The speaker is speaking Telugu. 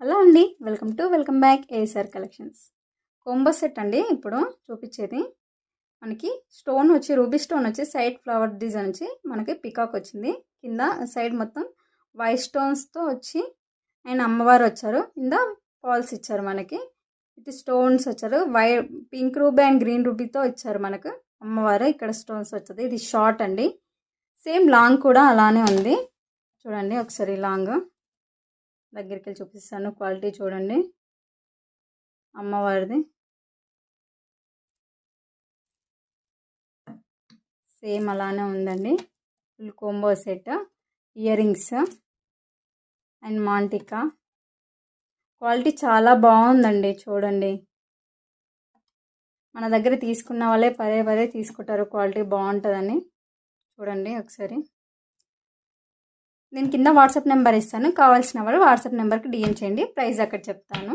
హలో అండి welcome to welcome back ASR collections combo set అండి ఇప్పుడు చూపించేది. మనకి స్టోన్ వచ్చి రూబీ స్టోన్ వచ్చి సైడ్ ఫ్లవర్ డిజైన్ వచ్చి మనకి పికాక్ వచ్చింది. కింద సైడ్ మొత్తం వైట్ స్టోన్స్తో వచ్చి ఆయన అమ్మవారు వచ్చారు. కింద పాల్స్ ఇచ్చారు మనకి. ఇటు స్టోన్స్ వచ్చారు. వై పింక్ రూబీ అండ్ గ్రీన్ రూబీతో ఇచ్చారు మనకు అమ్మవారు. ఇక్కడ స్టోన్స్ వచ్చేది ఇది షార్ట్ అండి. సేమ్ లాంగ్ కూడా అలానే ఉంది. చూడండి ఒకసారి లాంగ్. దగ్గరికి వెళ్ళి చూపిస్తాను. క్వాలిటీ చూడండి. అమ్మవారిది. సేమ్ అలానే ఉందండి. Full combo set. Ear rings and మాంటికా. Quality చాలా బాగుందండి చూడండి. మన దగ్గర తీసుకున్న వాళ్ళే పదే పదే తీసుకుంటారు. క్వాలిటీ బాగుంటుందని. చూడండి ఒకసారి. నేను కింద వాట్సాప్ నెంబర్ ఇస్తాను. కావాల్సిన వాళ్ళు వాట్సాప్ నెంబర్కి డిఎం చేయండి. ప్రైస్ అక్కడ చెప్తాను.